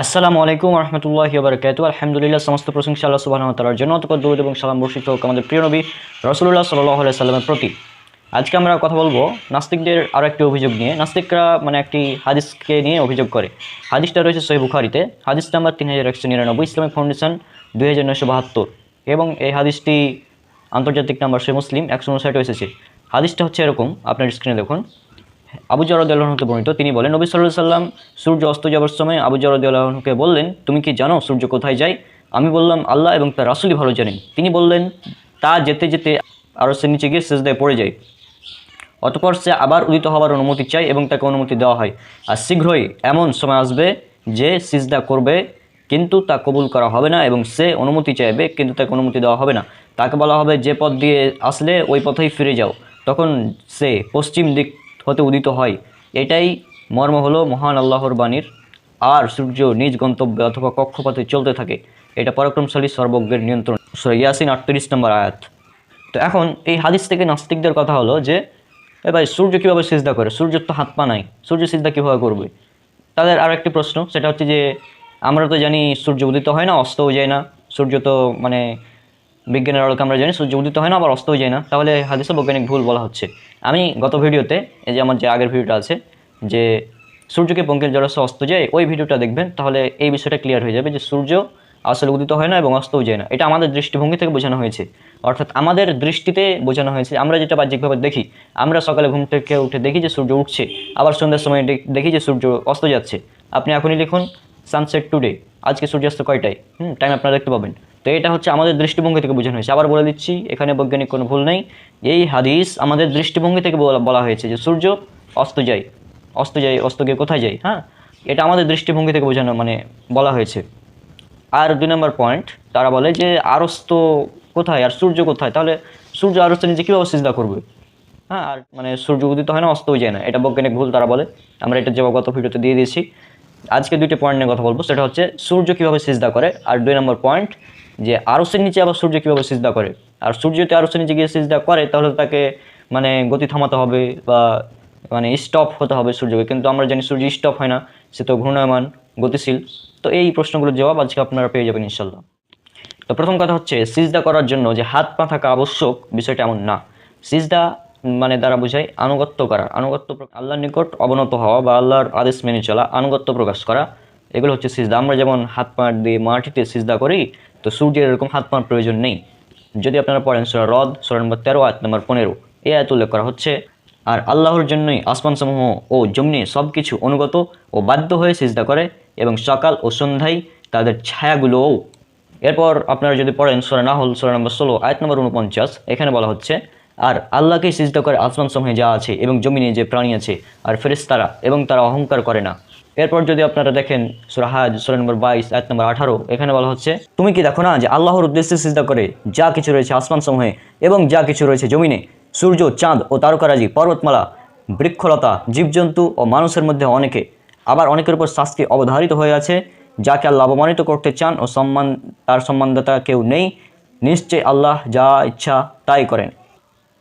আসসালামু আলাইকুম রহমতুল্লাহি বারকাত আলহামদুলিল্লাহ, সমস্ত প্রশংসা আল্লাহ সুবাহ তালার জন্য। অতপর দৌদ এবং সালাম বর্ষিত হোক আমাদের প্রিয় নবী রসুল্লাহ সাল্লাহ সাল্লামের প্রতি। আজকে আমরা কথা বলব নাস্তিকদের আরও একটি অভিযোগ নিয়ে। নাস্তিকরা মানে একটি হাদিসকে নিয়ে অভিযোগ করে। হাদিসটা রয়েছে সহি বুখারিতে। হাদিস নাম্বার তিন হাজার একশো নিরানব্বই, ইসলামিক ফাউন্ডেশন দুই হাজার নয়শো বাহাত্তর। এবং এই হাদিসটি আন্তর্জাতিক নাম্বার সে মুসলিম একশো উনষাটে এসেছে। হাদিসটা হচ্ছে এরকম, আপনার স্ক্রিনে দেখুন। আবু জরদাল্লাহকে বর্ণিত। তিনি বলেন, নবী সাল্লাহ সাল্লাম সূর্য অস্ত যাওয়ার সময় আবু জরদাল্লাহকে বললেন, তুমি কি জানো সূর্য কোথায় যায়? আমি বললাম, আল্লাহ এবং তার রাসুলই ভালো জানেন। তিনি বললেন, তা যেতে যেতে আরও সে নিচে গিয়ে সেজদায় পড়ে যায়। অতপর সে আবার উদিত হওয়ার অনুমতি চায় এবং তাকে অনুমতি দেওয়া হয়। আর শীঘ্রই এমন সময় আসবে যে সিজদা করবে, কিন্তু তা কবুল করা হবে না এবং সে অনুমতি চাইবে, কিন্তু তাকে অনুমতি দেওয়া হবে না। তাকে বলা হবে, যে পথ দিয়ে আসলে ওই পথেই ফিরে যাও। তখন সে পশ্চিম দিক হতে উদিত হয়। এটাই মর্ম হলো মহান আল্লাহর বাণীর। আর সূর্য নিজ গন্তব্যে অথবা কক্ষপথে চলতে থাকে, এটা পরাক্রমশালী সর্বজ্ঞের নিয়ন্ত্রণ। ইয়াসিন আটত্রিশ নম্বর আয়াত। তো এখন এই হাদিস থেকে নাস্তিকদের কথা হলো যে, এ ভাই, সূর্য কীভাবে সিজদা করে? সূর্যের তো হাত পা নাই। সূর্য সিজদা কীভাবে করবে? তাদের আর একটি প্রশ্ন, সেটা হচ্ছে যে, আমরা তো জানি সূর্য উদিত হয় না অস্তও যায় না। সূর্য তো মানে বিজ্ঞানের আলোকে আমরা জানি, সূর্য উদিত হয় না, আবার অস্তও যায় না। তাহলে হাদিসে বৈজ্ঞানিক ভুল বলা হচ্ছে। আমি গত ভিডিওতে, এই যে আমার যে আগের ভিডিওটা আছে, যে সূর্যকে পঙ্কিল জলস্য অস্ত যায়, ওই ভিডিওটা দেখবেন, তাহলে এই বিষয়টা ক্লিয়ার হয়ে যাবে যে সূর্য আসলে উদিত হয় না এবং অস্তও যায় না। এটা আমাদের দৃষ্টিভঙ্গি থেকে বোঝানো হয়েছে। অর্থাৎ আমাদের দৃষ্টিতে বোঝানো হয়েছে, আমরা যেটা বাহ্যিকভাবে দেখি, আমরা সকালে ঘুম থেকে উঠে দেখি যে সূর্য উঠছে, আবার সন্ধ্যার সময় দেখি যে সূর্য অস্ত যাচ্ছে। আপনি এখনই লিখুন সানসেট টুডে আজকে সূর্যাস্ত কয়টায়? হুম টাইম আপনারা দেখতে পাবেন। তো এটা হচ্ছে আমাদের দৃষ্টিভঙ্গি থেকে বোঝানো হয়েছে। আবার বলে দিচ্ছি, এখানে বৈজ্ঞানিক কোনো ভুল নেই। এই হাদিস আমাদের দৃষ্টিভঙ্গি থেকে বলা- হয়েছে যে সূর্য অস্ত যায়। অস্ত যায়, অস্ত গিয়ে কোথায় যায়? হ্যাঁ এটা আমাদের দৃষ্টিভঙ্গি থেকে বোঝানো মানে বলা হয়েছে। আর দুই নম্বর পয়েন্ট তারা বলে যে আরস্ত কোথায় আর সূর্য কোথায়? তাহলে সূর্য আরস্ত নিজে কীভাবে সিজদা করবে? হ্যাঁ আর মানে সূর্য উদিত হয় না অস্তও যায় না। এটা বৈজ্ঞানিক ভুল তারা বলে। আমরা এটা জবাব গত ভিডিওতে দিয়ে দিয়েছি। আজকে দুইটি পয়েন্ট নিয়ে কথা বলব। সেটা হচ্ছে সূর্য কীভাবে সিজদা করে? আর দুই নম্বর পয়েন্ট যে আরসের নিচে আবার সূর্য কীভাবে সিজদা করে? আর সূর্য যদি আরসের নিচে গিয়ে সিজদা করে, তাহলে তাকে মানে গতি থামাতে হবে বা মানে স্টপ হতে হবে সূর্যকে। কিন্তু আমরা জানি সূর্য স্টপ হয় না, সে তো ঘূর্ণায়মান, গতিশীল। তো এই প্রশ্নগুলোর জবাব আজকে আপনারা পেয়ে যাবেন ইনশাল্লাহ তো প্রথম কথা হচ্ছে, সিজদা করার জন্য যে হাত পা থাকা আবশ্যক বিষয়টা এমন না। সিজদা মানে দ্বারা বোঝায় আনুগত্য করা। আনুগত্য আল্লাহর নিকট অবনত হওয়া বা আল্লাহর আদেশ মেনে চলা, আনুগত্য প্রকাশ করা, এগুলো হচ্ছে সিজদা। আমরা যেমন হাত পা দিয়ে মাটিতে সিজদা করি, তো সূর্যের এরকম হাত পার প্রয়োজন নেই। যদি আপনারা পড়েন সুরা রদ, সুরা নম্বর তেরো, আয়াত নম্বর পনেরো এই আয়াত উল্লেখ করা হচ্ছে, আর আল্লাহর জন্যই আসমানসমূহ ও জমনি সব কিছু অনুগত ও বাধ্য হয়ে সিজদা করে এবং সকাল ও সন্ধ্যায় তাদের ছায়াগুলোও। এরপর আপনারা যদি পড়েন সোরা নাহল, সোরা নম্বর ষোলো, আয়াত নম্বর উনপঞ্চাশ, এখানে বলা হচ্ছে আর আল্লাহকে সিজদা করে আসমান সমূহে যা আছে এবং জমিনে যে প্রাণী আছে আর ফেরেশতারা এবং তারা অহংকার করে না। এরপর যদি আপনারা দেখেন সুরা হাজ, সুরা নম্বর বাইশ এক নম্বর আঠারো, এখানে বলা হচ্ছে, তুমি কি দেখো না যে আল্লাহর উদ্দেশ্যে সিজদা করে যা কিছু রয়েছে আসমান সমূহে এবং যা কিছু রয়েছে জমিনে, সূর্য, চাঁদ ও তারকারাজি, পর্বতমালা, বৃক্ষলতা, জীবজন্তু ও মানুষের মধ্যে অনেকে, আবার অনেকের উপর শাস্তি অবধারিত হয়ে আছে, যাকে আল্লাহ অপমানিত করতে চান ও সম্মান, তার সম্মানদাতা কেউ নেই নিশ্চয় আল্লাহ যা ইচ্ছা তাই করেন।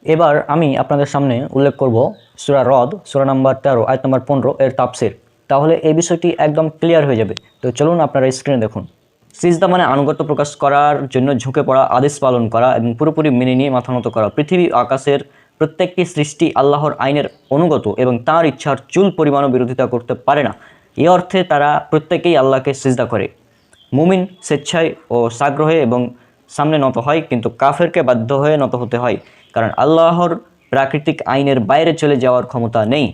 এবার আমি আপনাদের সামনে উল্লেখ করব সুরা রদ, সুরা নাম্বার তেরো, আয়াত নাম্বার পনেরো এর তাপসের তাহলে এই বিষয়টি একদম ক্লিয়ার হয়ে যাবে। তো চলুন আপনারা স্ক্রিনে দেখুন। সিজদা মানে আনুগত্য প্রকাশ করার জন্য ঝুঁকে পড়া, আদেশ পালন করা এবং পুরোপুরি মেনে নিয়ে মাথা নত করা। পৃথিবী আকাশের প্রত্যেকটি সৃষ্টি আল্লাহর আইনের অনুগত এবং তার ইচ্ছার চুল পরিমাণও বিরোধিতা করতে পারে না। এ অর্থে তারা প্রত্যেকেই আল্লাহকে সিজদা করে। মুমিন স্বেচ্ছায় ও সাগ্রহে এবং সামনে নত হয়, কিন্তু কাফেরকে বাধ্য হয়ে নত হতে হয়। কারণ আল্লাহর প্রাকৃতিক আইনের বাইরে চলে যাওয়ার ক্ষমতা নেই,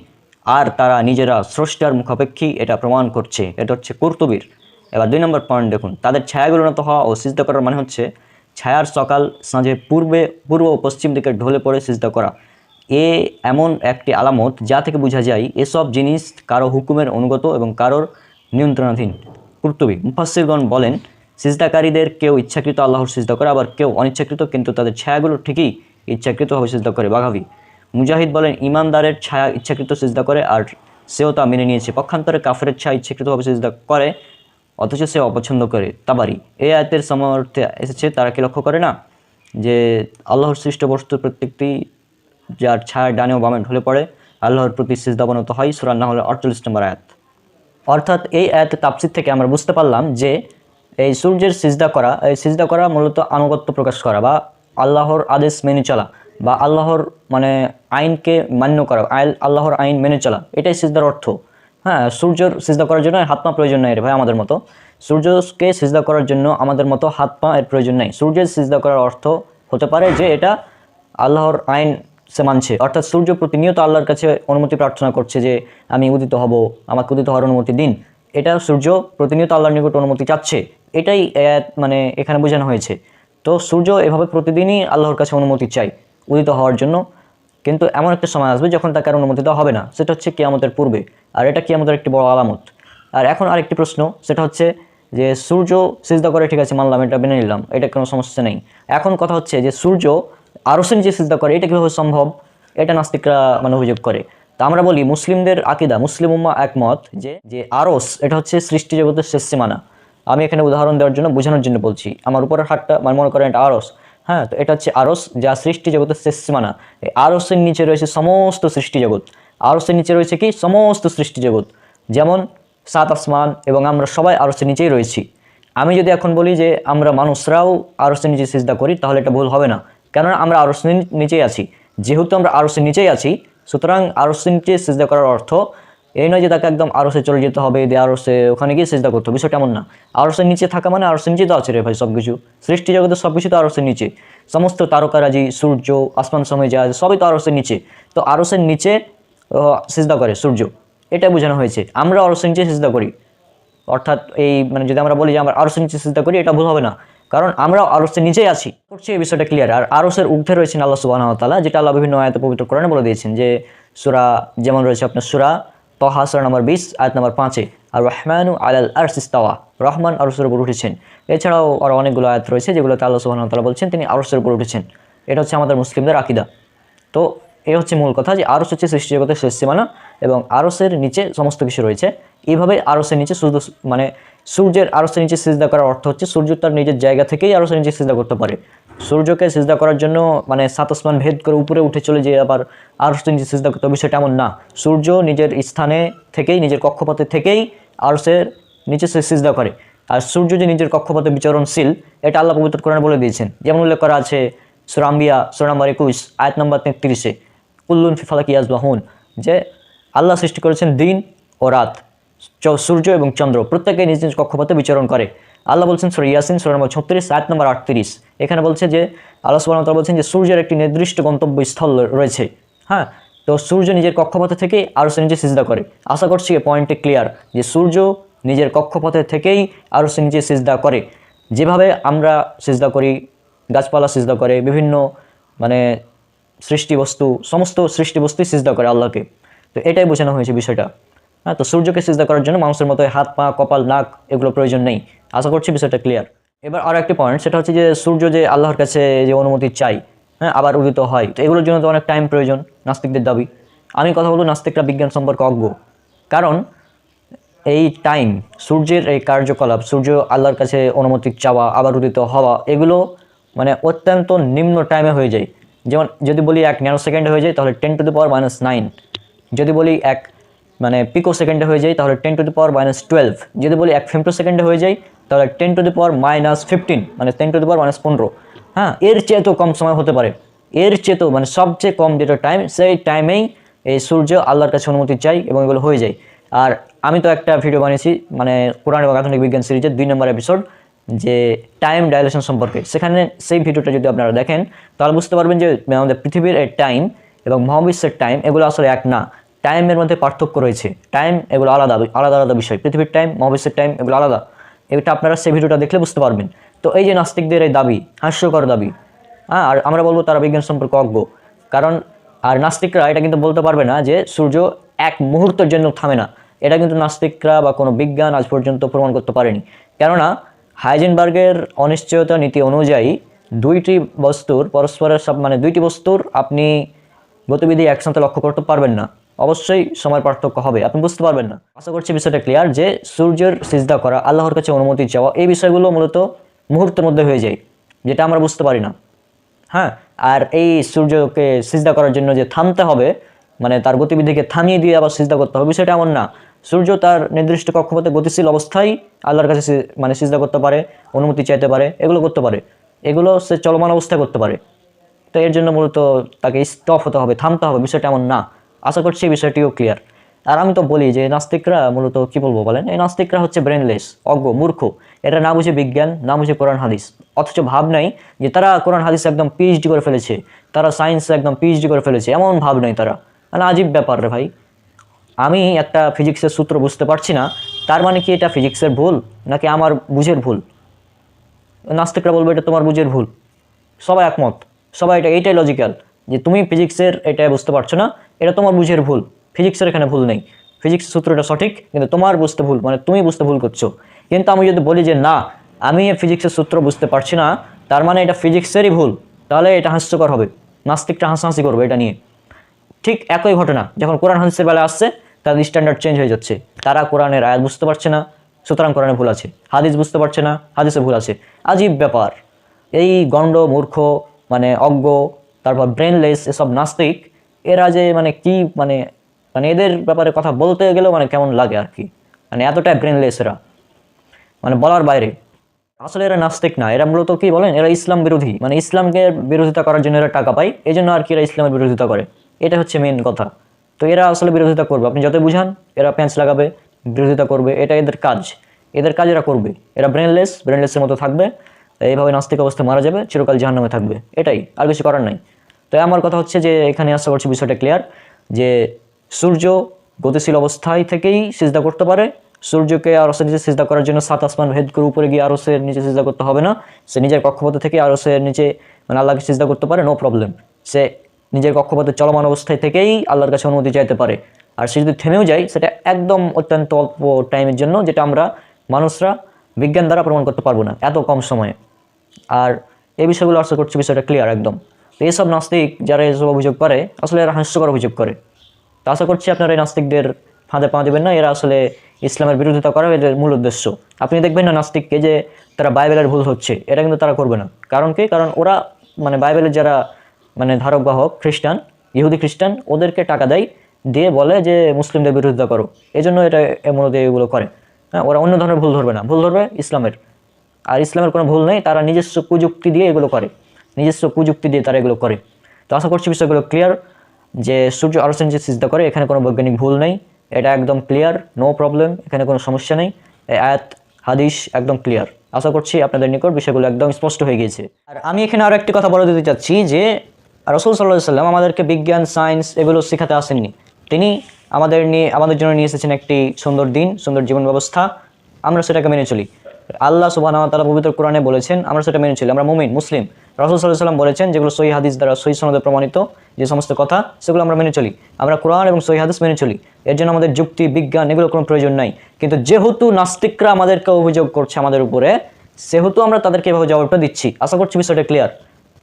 আর তারা নিজেরা স্রষ্টার মুখাপেক্ষী এটা প্রমাণ করছে। এটা হচ্ছে কর্তবীর। এবার দুই নম্বর পয়েন্ট দেখুন। তাদের ছায়াগুলো নত হওয়া ও সিজদা করার মানে হচ্ছে ছায়ার সকাল, সাঁঝে পূর্বে, পূর্ব ও পশ্চিম দিকে ঢলে পড়ে সিজদা করা। এ এমন একটি আলামত যা থেকে বোঝা যায় এসব জিনিস কারও হুকুমের অনুগত এবং কারোর নিয়ন্ত্রণাধীন। কর্তবী। মুফাসিরগণ বলেন, সিজদাকারীদের কেউ ইচ্ছাকৃত আল্লাহর সিজদা করে, আবার কেউ অনিচ্ছাকৃত, কিন্তু তাদের ছায়াগুলো ঠিকই ইচ্ছাকৃতভাবে সিজদা করে। বাঘাবি, মুজাহিদ বলেন, ইমানদারের ছায়া ইচ্ছাকৃত সিজদা করে আর সেও তা মেনে নিয়েছে। পক্ষান্তরে কাফের ছায়া ইচ্ছাকৃতভাবে সিজদা করে, অথচ সে অপছন্দ করে। তাবারি, এই আয়তের সমর্থে এসেছে, তারা কি লক্ষ্য করে না? যে আল্লাহর সৃষ্ট বস্তুর প্রত্যেকটি যার ছায়া ডানে ও বামে ঢলে পড়ে, আল্লাহর প্রতি সিজদাবনত হয় সুরান না হলে আটচল্লিশ নম্বর আয়াত। অর্থাৎ এই আয়াত তাপসির থেকে আমরা বুঝতে পারলাম যে এই সূর্যের সিজদা করা, এই সিজদা করা মূলত আনুগত্য প্রকাশ করা বা আল্লাহর আদেশ মেনে চলা বা আল্লাহর মানে আইনকে মান্য করা আইল আল্লাহর আইন মেনে চলা, এটাই সিজদার অর্থ। হ্যাঁ সূর্যর সিজদা করার জন্য হাত পা প্রয়োজন নেই ভাই আমাদের মতো। সূর্যকে সিজদা করার জন্য আমাদের মতো হাত পা এর প্রয়োজন নেই। সূর্যের সিজদা করার অর্থ হতে পারে যে এটা আল্লাহর আইন সে মানছে। অর্থাৎ সূর্য প্রতিনিয়ত আল্লাহর কাছে অনুমতি প্রার্থনা করছে যে আমি উদিত হব, আমাকে উদিত হওয়ার অনুমতি দিন। এটা সূর্য প্রতিনিয়ত আল্লাহর নিকট অনুমতি চাচ্ছে। এটাই মানে এখানে বোঝানো হয়েছে। তো সূর্য এভাবে প্রতিদিনই আল্লাহর কাছে অনুমতি চাই উদিত হওয়ার জন্য। কিন্তু এমন একটা সময় আসবে যখন তাকে আর অনুমতি দেওয়া হবে না। সেটা হচ্ছে কিয়ামতের পূর্বে। আর এটা কিয়ামতের একটি বড় আলামত। আর এখন আরেকটি প্রশ্ন, সেটা হচ্ছে যে সূর্য সিজদা করে, ঠিক আছে, মানলাম, এটা মেনে নিলাম, এটা কোনো সমস্যা নেই। এখন কথা হচ্ছে যে সূর্য আরসে নিচে সিজদা করে, এটা কীভাবে সম্ভব? এটা নাস্তিকরা মানে অভিযোগ করে। তা আমরা বলি, মুসলিমদের আকিদা, মুসলিম উম্মা একমত যে যে আরস, এটা হচ্ছে সৃষ্টি জগতের শেষ সীমানা। আমি এখানে উদাহরণ দেওয়ার জন্য বোঝানোর জন্য বলছি। আমার উপরের হাতটা মানে মনে করেন এটা আরস। হ্যাঁ তো এটা হচ্ছে আরস, যা সৃষ্টি জগতের শেষ সীমানা। এই আরসের নিচে রয়েছে সমস্ত সৃষ্টি জগৎ। আরসের নিচে রয়েছে কি? সমস্ত সৃষ্টি জগৎ। যেমন সাত আসমান এবং আমরা সবাই আরসের নিচেই রয়েছি। আমি যদি এখন বলি যে আমরা মানুষরাও আরসের নিচে সিজদা করি, তাহলে এটা ভুল হবে না। কেননা আমরা আরসের নিচেই আছি। যেহেতু আমরা আরসের নিচেই আছি, সুতরাং আরসের নিচে সিজদা করার অর্থ এই নয় যে তাকে একদম আরসে চলে যেতে হবে দিয়ে আরসে ওখানে গিয়ে সিজদা করতে হবে। বিষয়টা এমন না। আরসের নিচে থাকা মানে আরসের নিচে তো আছে রে ভাই সব কিছু সৃষ্টি জগতের সব কিছু তো আরসের নিচে। সমস্ত তারকারাজি সূর্য, আসমান সময় যা সবই তো আরসের নিচে। তো আরসের নিচে সিজদা করে সূর্য। এটা বোঝানো হয়েছে। আমরা আরসের নিচে সিজদা করি। অর্থাৎ এই মানে যদি আমরা বলি যে আমরা আরসের নিচে চিন্তা করি, এটা ভুল হবে না। কারণ আমরা আরসের নিচেই আছি। করছি এই বিষয়টা ক্লিয়ার আর আরসের ঊর্ধ্বে রয়েছেন আল্লাহ সুবাহ তালা যেটা আল্লাহ বিভিন্ন আয়ত পবিত্র কোরআনে বলে দিয়েছেন যে, সুরা, যেমন রয়েছে আপনার সুরা তহা সুরা নম্বর বিশ, আয়াত নম্বর পাঁচে আর রহমানু আলাল আর সিস্তাওয়া রহমান আরসের উপর উঠেছেন। এছাড়াও আরও অনেকগুলো আয়াত রয়েছে যেগুলোতে আল্লাহ সুবাহ তালা বলছেন তিনি আরসের উপর উঠেছেন। এটা হচ্ছে আমাদের মুসলিমদের আকিদা। তো এ হচ্ছে মূল কথা যে আরস হচ্ছে সৃষ্টি জগতের শেষ সীমানা এবং আরসের নিচে সমস্ত কিছু রয়েছে। এইভাবে আরসের নিচে শুধু মানে সূর্যের আরসের নিচে সিজদা করার অর্থ হচ্ছে সূর্য তার নিজের জায়গা থেকেই আরসের নিচে সিজদা করতে পারে। সূর্যকে সিজদা করার জন্য মানে সাত আসমান ভেদ করে উপরে উঠে চলে যেয়ে আবার আরসের নিচে সিজদা করতে হবে। সেটা এমন না। সূর্য নিজের স্থানে থেকেই, নিজের কক্ষপথে থেকেই আরসের নিচে সে সিজদা করে। আর সূর্য যে নিজের কক্ষপথে বিচরণশীল, এটা আল্লাহ পবিত্র কোরআন বলে দিয়েছেন। যেমন উল্লেখ করা আছে সুরাম্বিয়া সুরা নম্বর একুশ, আয়াত নম্বর তেত্রিশে, কুল্লুন ফিফালাকি ইয়াজবাহুন যে আল্লাহ সৃষ্টি করেছেন দিন ও রাত। সূর্য এবং চন্দ্র, প্রত্যেকে নিজ নিজ কক্ষপথে বিচরণ করে। আল্লাহ বলছেন সুরা ইয়াসিন, সুরা নম্বর ছত্রিশ, আয়াত নম্বর আটত্রিশ। এখানে বলছে যে, আল্লাহ সুবাহ বলছেন যে, সূর্যের একটি নির্দিষ্ট গন্তব্যস্থল রয়েছে। হ্যাঁ? তো সূর্য নিজের কক্ষপথে থেকেই আরও সে নিজে সিজদা করে। আশা করছি এই পয়েন্টে ক্লিয়ার যে সূর্য নিজের কক্ষপথে থেকেই আরও সে নিজে সিজদা করে। যেভাবে আমরা সিজদা করি, গাছপালা সিজদা করে, বিভিন্ন মানে সৃষ্টি বস্তু সমস্ত সৃষ্টি বস্তুই সিজদা করে আল্লাহকে। তো এটাই বোঝানো হয়েছে বিষয়টা। হ্যাঁ তো সূর্যকে সিজদা করার জন্য মানুষের মতো হাত, পা, কপাল, নাক এগুলো প্রয়োজন নেই। আশা করছি বিষয়টা ক্লিয়ার এবার আরও একটি পয়েন্ট সেটা হচ্ছে যে সূর্য যে আল্লাহর কাছে যে অনুমতি চাই হ্যাঁ আবার উদিত হয়, তো এগুলোর জন্য তো অনেক টাইম প্রয়োজন নাস্তিকদের দাবি। আমি কথা বলব নাস্তিকরা বিজ্ঞান সম্পর্কে অজ্ঞ। কারণ এই টাইম সূর্যের এই কার্যকলাপ, সূর্য আল্লাহর কাছে অনুমতি চাওয়া, আবার উদিত হওয়া, এগুলো মানে অত্যন্ত নিম্ন টাইমে হয়ে যায়। যেমন যদি বলি এক ন্যানো সেকেন্ডে হয়ে যায়, তাহলে ten to the power minus nine যদি বলি এক মানে পিকো সেকেন্ডে হয়ে যায়, তাহলে ten to the power minus twelve যদি বলি এক ফেমটো সেকেন্ডে হয়ে যায়, তাহলে ten to the power minus fifteen মানে ten to the power minus পনেরো। হ্যাঁ এর চেয়ে তো কম সময় হতে পারে। এর চেয়ে তো মানে সবচেয়ে কম যেটা টাইম সেই টাইমেই এই সূর্য আল্লাহর কাছে অনুমতি চাই এবং এগুলো হয়ে যায়। আর আমি তো একটা ভিডিও বানিয়েছি মানে কোরআন এবং আধুনিক বিজ্ঞান সিরিজের দুই নম্বর এপিসোড যে টাইম ডাইলেশন সম্পর্কে। সেখানে সেই ভিডিওটা যদি আপনারা দেখেন, তাহলে বুঝতে পারবেন যে আমাদের পৃথিবীর টাইম এবং মহাবিশ্বের টাইম এগুলো আসলে এক না। টাইমের মধ্যে পার্থক্য রয়েছে। টাইম এগুলো আলাদা আলাদা আলাদা বিষয়। পৃথিবীর টাইম মহাবিশ্বের টাইম এগুলো আলাদা। এটা আপনারা সেই ভিডিওটা দেখলে বুঝতে পারবেন। তো এই যে নাস্তিকদের এই দাবি, হাস্যকর দাবি হ্যাঁ আর আমরা বলব তারা বিজ্ঞান সম্পর্কে অজ্ঞ। কারণ, আর নাস্তিকরা এটা কিন্তু বলতে পারবে না যে সূর্য এক মুহূর্তের জন্য থামে না। এটা কিন্তু নাস্তিকরা বা কোনো বিজ্ঞান আজ পর্যন্ত প্রমাণ করতে পারেনি। কেননা, হাইজেনবার্গের অনিশ্চয়তা নীতি অনুযায়ী দুইটি বস্তুর, পরস্পরের সব মানে দুইটি বস্তুর আপনি গতিবিধি একসাথে লক্ষ্য করতে পারবেন না। অবশ্যই সময় পার্থক্য হবে। আপনি বুঝতে পারবেন না। আশা করছি বিষয়টা ক্লিয়ার যে সূর্যের সিজদা করা, আল্লাহর কাছে অনুমতি চাওয়া, এই বিষয়গুলো মূলত মুহূর্তের মধ্যে হয়ে যায়, যেটা আমরা বুঝতে পারি না। হ্যাঁ আর এই সূর্যকে সিজদা করার জন্য যে থামতে হবে মানে তার গতিবিধিকে থামিয়ে দিয়ে আবার সিজদা করতে হবে, বিষয়টা এমন না। সূর্য তার নির্দিষ্ট কক্ষপথে গতিশীল অবস্থায় আল্লাহর কাছে মানে সিজদা করতে পারে, অনুমতি চাইতে পারে, এগুলো করতে পারে। এগুলো সে চলমান অবস্থায় করতে পারে। তো এর জন্য মূলত তাকে স্টপ হতে হবে, থামতে হবে, বিষয়টা এমন না। আশা করছি এই বিষয়টিও ক্লিয়ার আর আমি তো বলি যে নাস্তিকরা মূলত কি বলব বলেন? এই নাস্তিকরা হচ্ছে ব্রেনলেস অজ্ঞ, মূর্খ। এটা না বুঝে বিজ্ঞান, না বুঝে কোরআন, হাদিস। অথচ ভাব নাই যে তারা কোরআন, হাদিস একদম পিএইচডি করে ফেলেছে। তারা সায়েন্স একদম পিএইচডি করে ফেলেছে। এমন ভাব নেই তারা। মানে আজীব ব্যাপার রে ভাই। আমি একটা ফিজিক্সের সূত্র বুঝতে পারছি না। তার মানে কি এটা ফিজিক্সের ভুল? নাকি আমার বুঝের ভুল? নাস্তিকরা বলবে এটা তোমার বুঝের ভুল। সবাই একমত। সবাই এটা এইটাই লজিক্যাল যে তুমি ফিজিক্সের এটা বুঝতে পারছ না, এটা তোমার বুঝের ভুল। ফিজিক্সের এখানে ভুল নেই। ফিজিক্স সূত্রটা সঠিক, কিন্তু তোমার বুঝতে ভুল মানে তুমি বুঝতে ভুল করছ। কিন্তু আমি যদি বলি যে না, আমি ফিজিক্সের সূত্র বুঝতে পারছি না, তার মানে এটা ফিজিক্সেরই ভুল। তাহলে এটা হাস্যকর হবে। নাস্তিকটা হাসাহাসি করবে এটা নিয়ে। ঠিক একই ঘটনা, যখন কোরআন হাদিসের বেলা আসছে তাদের স্ট্যান্ডার্ড চেঞ্জ হয়ে যাচ্ছে। তারা কোরআনের আয়াত বুঝতে পারছে না, সুতরাং কোরআনে ভুল আছে। হাদিস বুঝতে পারছে না, হাদিসে ভুল আছে। আজীব ব্যাপার। এই গণ্ড, মূর্খ মানে অজ্ঞ তারপর ব্রেনলেস এসব নাস্তিক, এরা যে মানে কি মানে মানে এদের ব্যাপারে কথা বলতে গেলেও মানে কেমন লাগে আর কি? মানে এতটাই ব্রেনলেস এরা। মানে বলার বাইরে। আসলে এরা নাস্তিক না। এরা মূলত কি বলেন? এরা ইসলাম বিরোধী। মানে ইসলামকে বিরোধিতা করার জন্য এরা টাকা পায়। এই জন্য আর কি এরা ইসলামের বিরোধিতা করে। এটা হচ্ছে মেন কথা। তো এরা আসলে বিরোধিতা করবে। আপনি যতই বুঝান, এরা প্যাঁচ লাগাবে, বিরোধিতা করবে। এটা এদের কাজ। এদের কাজ এরা করবে। এরা ব্রেনলেস ব্রেনলেসের মতো থাকবে। এইভাবে নাস্তিক অবস্থায় মারা যাবে, চিরকাল জাহান্নামে থাকবে। এটাই। আর কিছু করার নাই। তো আমার কথা হচ্ছে যে এখানে আশা করছি বিষয়টা ক্লিয়ার যে সূর্য গতিশীল অবস্থায় থেকেই সিজদা করতে পারে। সূর্যকে আরসের নিচে সিজদা করার জন্য সাত আসমান ভেদ করে উপরে গিয়ে আরসের নিচে সিজদা করতে হবে না। সে নিজের কক্ষপথে থেকে আরসের নিচে মানে আল্লাহকে সিজদা করতে পারে নো প্রবলেম সে নিজের কক্ষপথে চলমান অবস্থায় থেকেই আল্লাহর কাছে অনুমতি চাইতে পারে। আর সে যদি থেমেও যায়, সেটা একদম অত্যন্ত অল্প টাইমের জন্য, যেটা আমরা মানুষরা, বিজ্ঞান দ্বারা প্রমাণ করতে পারব না, এত কম সময়ে। আর এই বিষয়গুলো আশা করছি বিষয়টা ক্লিয়ার একদম। তো এইসব নাস্তিক যারা এসব অভিযোগ করে, আসলে এরা হাস্যকর অভিযোগ করে। তো আশা করছি আপনারা এই নাস্তিকদের ফাঁদে পা দেবেন না, এরা আসলে ইসলামের বিরোধিতা করা এদের মূল উদ্দেশ্য। আপনি দেখবেন না নাস্তিককে যে তারা বাইবেলের ভুল হচ্ছে, এটা কিন্তু তারা করবে না। কারণ কি? কারণ ওরা মানে বাইবেলের যারা মানে ধারক বাহক খ্রিস্টান, ইহুদি খ্রিস্টান, ওদেরকে টাকা দেয়, দিয়ে বলে যে মুসলিমদের বিরোধিতা করো। এই জন্য এটা এমন এগুলো করে। হ্যাঁ ওরা অন্য ধরনের ভুল ধরবে না। ভুল ধরবে ইসলামের। আর ইসলামের কোনো ভুল নেই, তারা নিজস্ব প্রযুক্তি দিয়ে এগুলো করে। নিজস্ব প্রযুক্তি দিয়ে তারা এগুলো করে। তো আশা করছি বিষয়গুলো ক্লিয়ার যে সূর্য আরসেন যে সিজদা করে, এখানে কোনো বৈজ্ঞানিক ভুল নেই। এটা একদম ক্লিয়ার নো প্রবলেম এখানে কোনো সমস্যা নেই। আয়াত, হাদিস একদম ক্লিয়ার আশা করছি আপনাদের নিকট বিষয়গুলো একদম স্পষ্ট হয়ে গিয়েছে। আর আমি এখানে আরও একটি কথা বলে দিতে চাচ্ছি, যে রসুল সাল্লাহ সাল্লাম আমাদেরকে বিজ্ঞান সায়েন্স এগুলো শেখাতে আসেননি। তিনি আমাদের নিয়ে, আমাদের জন্য নিয়ে এসেছেন একটি সুন্দর দিন, সুন্দর জীবন ব্যবস্থা। আমরা সেটাকে মেনে চলি। আল্লাহ সুবাহ তালা পবিত্র কোরআনে বলেছেন, আমরা সেটা মেনে চলি। আমরা মুমিন, মুসলিম। রসুল সাল্লাহ সাল্লাম বলেছেন, যেগুলো সহি হাদিস দ্বারা, সহি সনদে প্রমাণিত, যে সমস্ত কথা, সেগুলো আমরা মেনে চলি। আমরা কোরআন এবং সহি হাদিস মেনে চলি। এর জন্য আমাদের যুক্তি, বিজ্ঞান এগুলো কোনো প্রয়োজন নাই। কিন্তু যেহেতু নাস্তিকরা আমাদেরকে অভিযোগ করছে আমাদের উপরে, সেহেতু আমরা তাদেরকে এভাবে জবাবটা দিচ্ছি। আশা করছি বিষয়টা ক্লিয়ার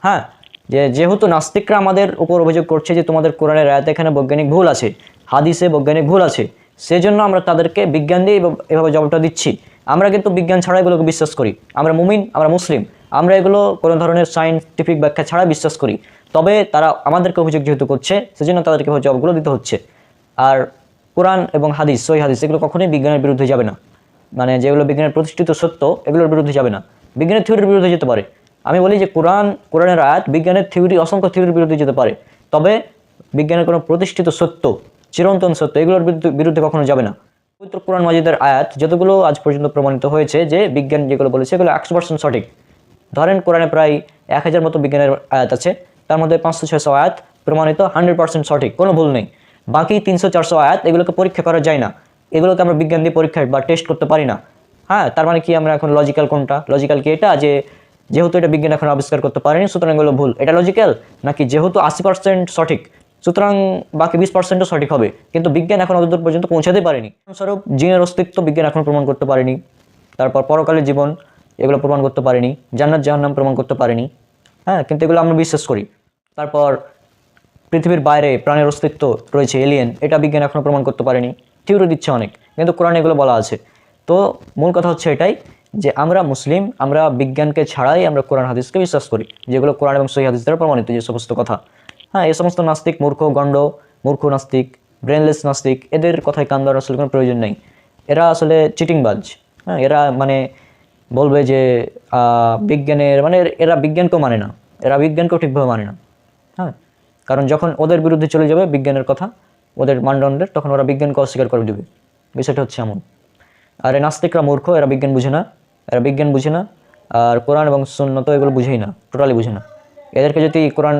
হ্যাঁ? যে যেহেতু নাস্তিকরা আমাদের উপর অভিযোগ করছে যে তোমাদের কোরআনের রায়তে এখানে বৈজ্ঞানিক ভুল আছে, হাদিসে বৈজ্ঞানিক ভুল আছে, সেজন্য আমরা তাদেরকে বিজ্ঞান দিয়ে এভাবে জবাবটা দিচ্ছি। আমরা কিন্তু বিজ্ঞান ছাড়া এগুলোকে বিশ্বাস করি। আমরা মুমিন, আমরা মুসলিম, আমরা এগুলো কোনো ধরনের সায়েন্টিফিক ব্যাখ্যা ছাড়া বিশ্বাস করি। তবে তারা আমাদেরকে অভিযোগ যেহেতু করছে, সেজন্য তাদেরকে এভাবে জবাবগুলো দিতে হচ্ছে। আর কোরআন এবং হাদিস সই হাদিস, এগুলো কখনোই বিজ্ঞানের বিরুদ্ধে যাবে না। মানে যেগুলো বিজ্ঞানের প্রতিষ্ঠিত সত্য, এগুলোর বিরুদ্ধে যাবে না। বিজ্ঞানের থিওরির বিরুদ্ধে যেতে পারে। আমি বলি যে কোরআন, কোরআনের আয়াত বিজ্ঞানের থিওরি, অসংখ্য থিওরির বিরুদ্ধে যেতে পারে। তবে বিজ্ঞানের কোনো প্রতিষ্ঠিত সত্য, চিরন্তন সত্য, এগুলোর বিরুদ্ধে কখনো যাবে না। পবিত্র কোরআন মাজিদের আয়াত যতগুলো আজ পর্যন্ত প্রমাণিত হয়েছে যে বিজ্ঞান যেগুলো বলেছে এগুলো একশো পার্সেন্ট সঠিক। ধরেন কোরআনে প্রায় এক হাজার মতো বিজ্ঞানের আয়াত আছে, তার মধ্যে পাঁচশো ছয়শো আয়াত প্রমাণিত হান্ড্রেড পার্সেন্ট সঠিক, কোনো ভুল নেই। বাকি তিনশো চারশো আয়াত এগুলোকে পরীক্ষা করা যায় না। এগুলোকে আমরা বিজ্ঞান দিয়ে পরীক্ষা বা টেস্ট করতে পারি না। হ্যাঁ তার মানে কি আমরা এখন লজিক্যাল কোনটা? লজিক্যাল কি এটা? যে যেহেতু এটা বিজ্ঞান এখন আবিষ্কার করতে পারেনি, সুতরাং এগুলো ভুল। এটা লজিক্যাল নাকি যেহেতু আশি পার্সেন্ট সঠিক সুতরাং বাকি বিশ পার্সেন্টও সঠিক হবে। কিন্তু বিজ্ঞান এখন অতদূর পর্যন্ত পৌঁছাতে পারেনি। স্বরূপ জিনের অস্তিত্ব বিজ্ঞান এখনও প্রমাণ করতে পারেনি। তারপর পরকালের জীবন এগুলো প্রমাণ করতে পারেনি। জান্নাত জাহান্নাম প্রমাণ করতে পারেনি। হ্যাঁ কিন্তু এগুলো আমরা বিশ্বাস করি। তারপর পৃথিবীর বাইরে প্রাণের অস্তিত্ব রয়েছে এলিয়েন এটা বিজ্ঞান এখনও প্রমাণ করতে পারেনি। থিওরি দিচ্ছে অনেক কিন্তু কোরআনে এগুলো বলা আছে। তো মূল কথা হচ্ছে এটাই যে আমরা মুসলিম আমরা বিজ্ঞানকে ছাড়াই আমরা কোরআন হাদিসকে বিশ্বাস করি যেগুলো কোরআন এবং সহি হাদিস দ্বারা প্রমাণিত যে সমস্ত কথা। হ্যাঁ এই সমস্ত নাস্তিক, মূর্খ, গণ্ড, মূর্খ নাস্তিক ব্রেনলেস নাস্তিক, এদের কথায় কান দেওয়ার আসলে কোনো প্রয়োজন নেই। এরা আসলে চিটিংবাজ হ্যাঁ এরা মানে বলবে যে বিজ্ঞানের মানে এরা বিজ্ঞানকেও মানে না। এরা বিজ্ঞানকেও ঠিকভাবে মানে না। হ্যাঁ কারণ যখন ওদের বিরুদ্ধে চলে যাবে বিজ্ঞানের কথা, ওদের মানদণ্ডের, তখন ওরা বিজ্ঞানকে অস্বীকার করে দেবে। বিষয়টা হচ্ছে এমন। আর এই নাস্তিকরা মূর্খ, এরা বিজ্ঞান বুঝে না। এরা বিজ্ঞান বুঝে না। আর কোরআন এবং সুন্নত এগুলো বুঝেই না টোটালি বুঝে না। এদেরকে যদি কোরআন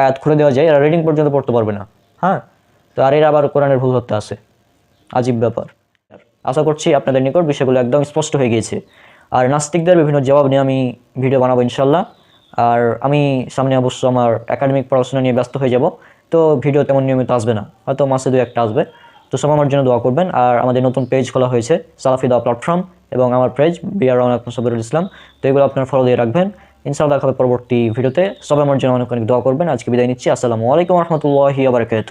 আয়াত খুলে দেওয়া যায়, এরা রিডিং পর্যন্ত পড়তে পারবে না। হ্যাঁ? তো আর এরা আবার কোরআনের ভুল ধরতে আসে আজীব ব্যাপার। আশা করছি আপনাদের নিকট বিষয়গুলো একদম স্পষ্ট হয়ে গিয়েছে। আর নাস্তিকদের বিভিন্ন জবাব নিয়ে আমি ভিডিও বানাবো ইনশাল্লাহ আর আমি সামনে অবশ্য আমার একাডেমিক পড়াশোনা নিয়ে ব্যস্ত হয়ে যাব। তো ভিডিও তেমন নিয়মিত আসবে না। হয়তো মাসে দু একটা আসবে। তো সব আমার জন্য দোয়া করবেন। আর আমাদের নতুন পেজ খোলা হয়েছে, সালাফি দা প্ল্যাটফর্ম এবং আমার page B R Rahman Sabirul Islam. তো এগুলো আপনার ফলো দিয়ে রাখবেন। ইনশাআল্লাহ পরবর্তী ভিডিওতে সবাই আমার জন্য অনেক অনেক দোয়া করবেন। আজকে বিদায় নিচ্ছি। আসসালামু আলাইকুম রহমতুল্লাহি আবরকাত